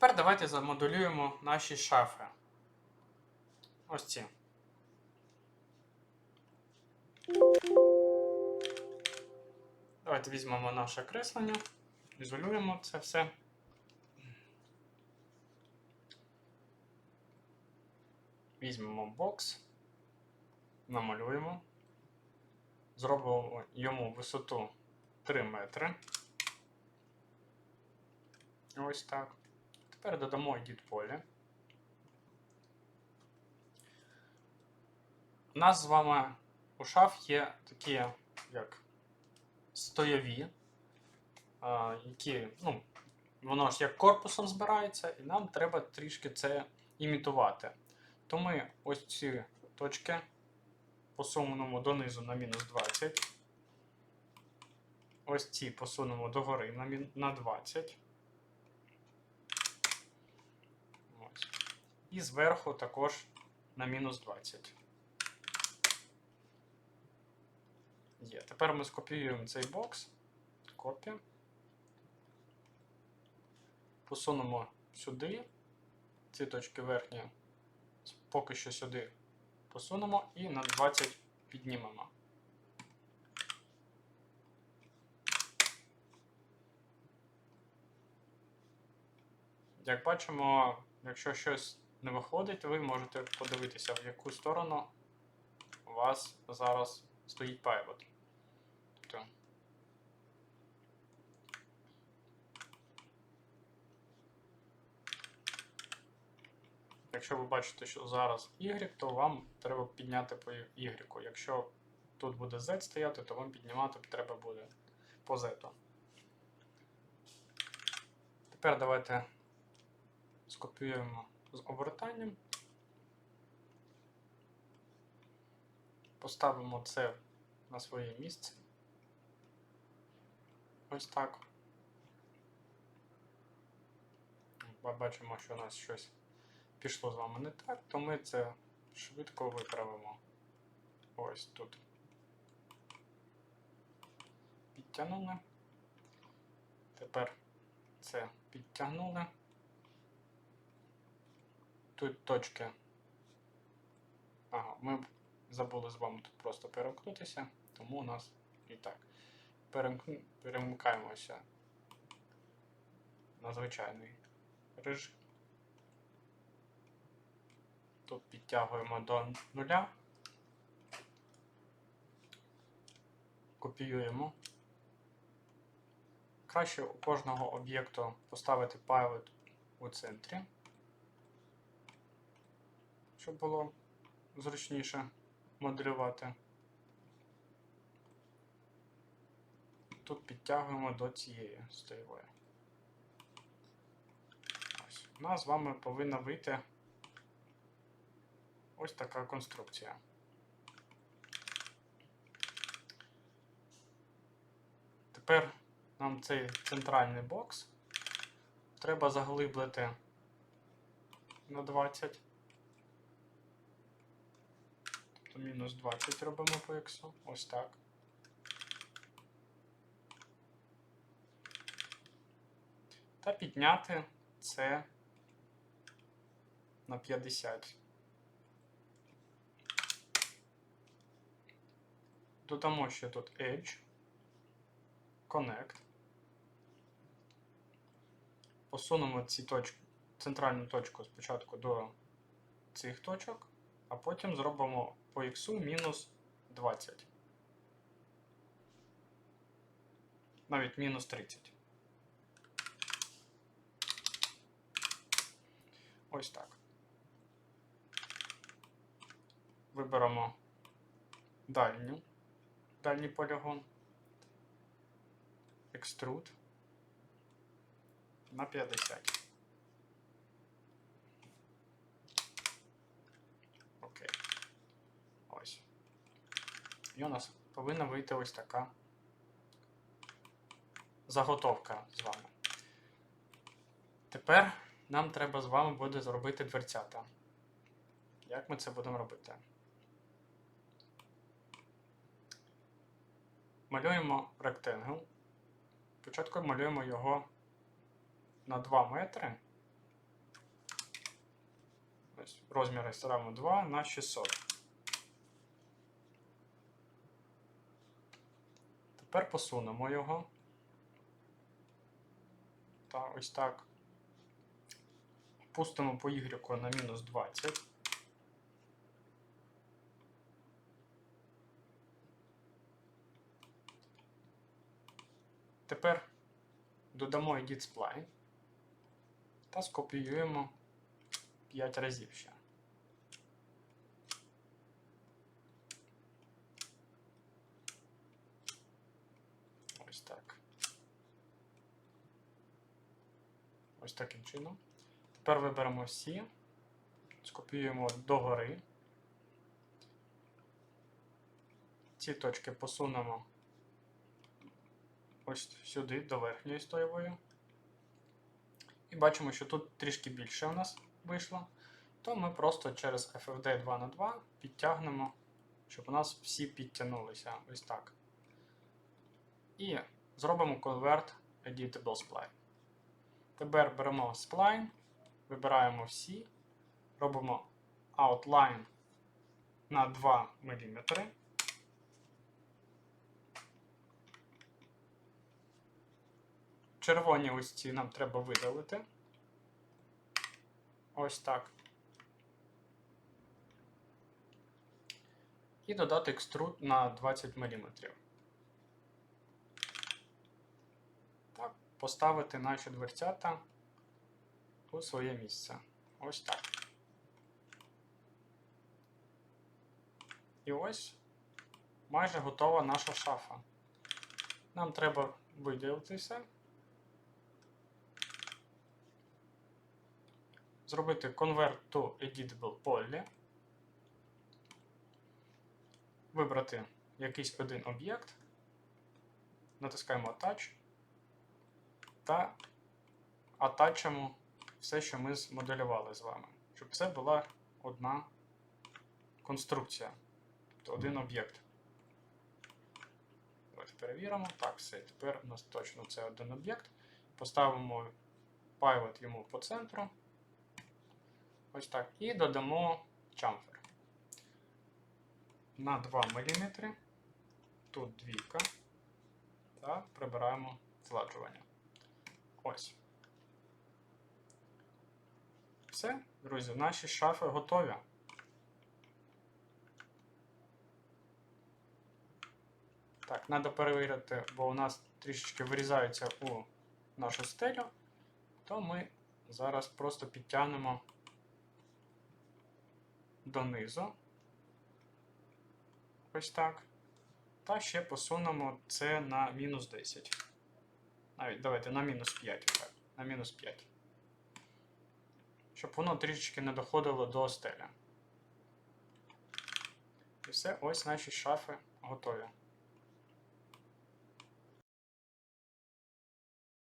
Тепер давайте замоделюємо наші шафи. Ось ці. Давайте візьмемо наше креслення, ізолюємо це все. Візьмемо бокс, намалюємо, зробимо йому висоту 3 метри. Ось так. Тепер додамо edit поле. У нас з вами у шаф є такі, як стояві, які, ну, воно ж як корпусом збирається, і нам треба трішки це імітувати. То ми ось ці точки посунемо донизу на мінус 20. Ось ці посунемо догори на 20. Ось. І зверху також на мінус 20. Є. Тепер ми скопіюємо цей бокс. Копія. Посунемо сюди. Ці точки верхні поки що сюди посунемо і на 20 піднімемо. Як бачимо, якщо щось не виходить, ви можете подивитися, в яку сторону у вас зараз стоїть пайвот. Тобто, якщо ви бачите, що зараз Y, то вам треба підняти по Y. Якщо тут буде Z стояти, то вам піднімати треба буде по Z. Тепер давайте скопіюємо з обертанням. Поставимо це на своє місце. Ось так. Ба- Бачимо, що у нас щось пішло з вами не так, то ми це швидко виправимо. Ось тут. Підтягнули. Тепер це підтягнули. Тут точки. Ага, ми забули з вами тут просто перемкнутися, тому у нас і так. Перемкну... Перемикаємося на звичайний режим. Тут підтягуємо до нуля. Копіюємо. Краще у кожного об'єкту поставити пайлот у центрі, щоб було зручніше моделювати. Тут підтягуємо до цієї стоєвої. Ось. У нас з вами повинна вийти ось така конструкція. Тепер нам цей центральний бокс треба заглиблити на 20. Тобто мінус 20 робимо по іксу. Ось так. Та підняти це на 50. Додамо ще тут Edge, Connect. Посунемо ці точки, центральну точку спочатку до цих точок, а потім зробимо по X мінус 20. Навіть мінус 30. Ось так. Виберемо дальню, дальній полігон. Екструд на 50. Окей. Ось. І у нас повинна вийти ось така заготовка з вами. Тепер нам треба з вами буде зробити дверцята. Як ми це будемо робити? Малюємо ректингл. Спочатку малюємо його на 2 метри Ось розміри ставимо 2 на 600. Тепер посунемо його. Та ось так. Пустимо по Y на мінус 20. Тепер додамо edit spline та скопіюємо 5 разів ще. Ось так. Ось таким чином. Тепер виберемо всі, скопіюємо догори. Ці точки посунемо ось сюди, до верхньої стоєвої. І бачимо, що тут трішки більше у нас вийшло. То ми просто через FFD 2 на 2 підтягнемо, щоб у нас всі підтягнулися. Ось так. І зробимо Convert Editable Spline. Тепер беремо Spline, вибираємо всі, робимо Outline на 2 мм. Червоні ось ці нам треба видалити. Ось так. І додати екструд на 20 мм. Так, поставити наші дверцята у своє місце. Ось так. І ось майже готова наша шафа. Нам треба виділити все. Зробити Convert to Editable Poly. Вибрати якийсь один об'єкт. Натискаємо Attach та атачимо все, що ми змоделювали з вами. Щоб це була одна конструкція, тобто один об'єкт. Давайте перевіримо. Так, все. Тепер у нас точно це один об'єкт. Поставимо pivot йому по центру. Ось так. І додамо chamfer. На 2 мм. Тут двійка. Та прибираємо зладжування. Ось. Все, друзі, наші шафи готові. Так, треба перевірити, бо у нас трішечки вирізаються у нашу стелю, то ми зараз просто підтягнемо донизу. Ось так. Та ще посунемо це на мінус 10. Навіть давайте на мінус 5. На мінус 5. Щоб воно трішечки не доходило до стеля. І все, ось наші шафи готові.